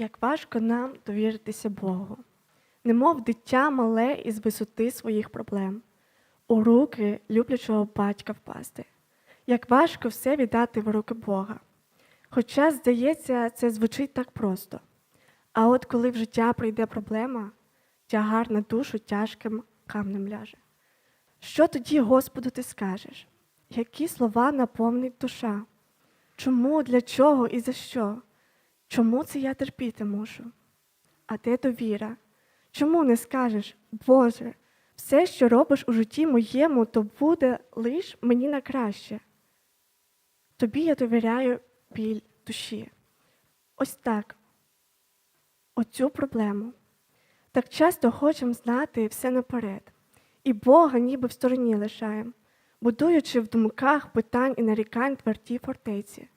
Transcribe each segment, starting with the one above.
Як важко нам довіритися Богу, немов дитя мале із висоти своїх проблем, у руки люблячого батька впасти. Як важко все віддати в руки Бога. Хоча, здається, це звучить так просто. А от коли в життя прийде проблема, тягар на душу тяжким камнем ляже. Що тоді, Господу, ти скажеш? Які слова наповнить душа? Чому, для чого і за що? Чому це я терпіти мушу? А де довіра? Чому не скажеш, Боже, все, що робиш у житті моєму, то буде лиш мені на краще. Тобі я довіряю біль душі. Ось так, оцю проблему. Так часто хочемо знати все наперед, і Бога ніби в стороні лишаємо, будуючи в думках питань і нарікань тверді фортеці,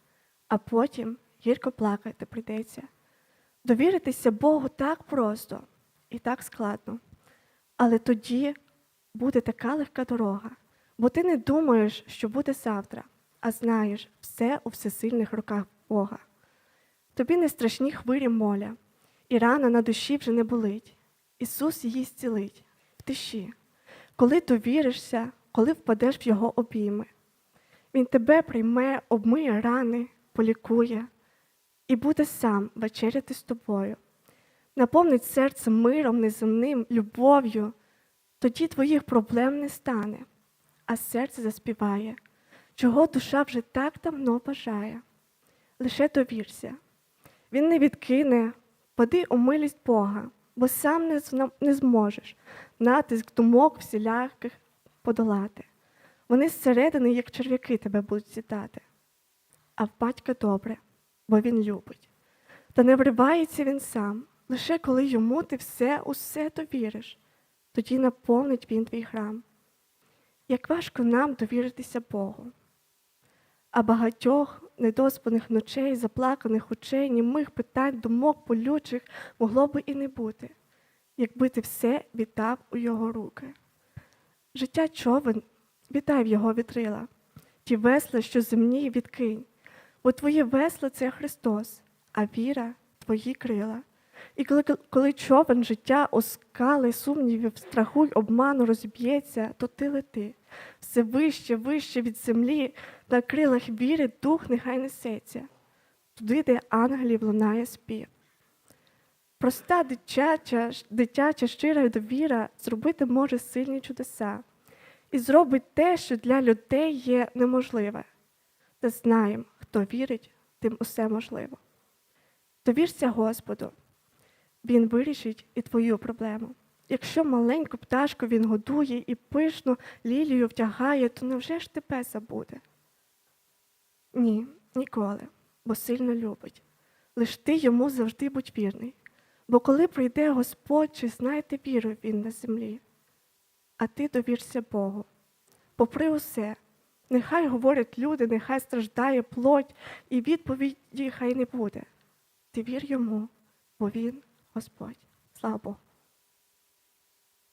а потім гірко плакати прийдеться. Довіритися Богу так просто і так складно, але тоді буде така легка дорога, бо ти не думаєш, що буде завтра, а знаєш все у всесильних руках Бога. Тобі не страшні хвилі моля, і рана на душі вже не болить. Ісус її зцілить в тиші, коли довіришся, коли впадеш в Його обійми. Він тебе прийме, обмиє рани, полікує і буде сам вечеряти з тобою. Наповнить серце миром неземним, любов'ю, тоді твоїх проблем не стане, а серце заспіває, чого душа вже так давно бажає. Лише довірся. Він не відкине, пади у милість Бога, бо сам не, не зможеш натиск думок всіляких подолати. Вони зсередини, як черв'яки, тебе будуть зітати. А в батька добре, бо він любить. Та не вривається він сам, лише коли йому ти все, усе довіриш, тоді наповнить він твій храм. Як важко нам довіритися Богу. А багатьох недоспаних ночей, заплаканих очей, німих питань, думок болючих могло би і не бути, якби ти все віддав у його руки. Життя човен, віддай в його вітрила, ті весла, що земні, відкинь, бо твої весла це Христос, а віра твої крила. І коли, коли човен життя оскали сумнівів, страху й обману розіб'ється, то ти лети. Все вище, вище від землі, на крилах віри дух нехай несеться, туди, де ангелів лунає спів. Проста дитяча, дитяча щира довіра зробити може сильні чудеса і зробить те, що для людей є неможливе. Та знаємо, хто вірить, тим усе можливо. Довірся Господу, Він вирішить і твою проблему. Якщо маленьку пташку він годує і пишну лілію втягає, то невже ж тебе забуде? Ні, ніколи, бо сильно любить. Лиш ти йому завжди будь вірний. Бо коли прийде Господь, чи знайде віру він на землі, а ти довірся Богу. Попри усе, нехай говорять люди, нехай страждає плоть, і відповіді хай не буде. Ти вір йому, бо він Господь. Слава Богу.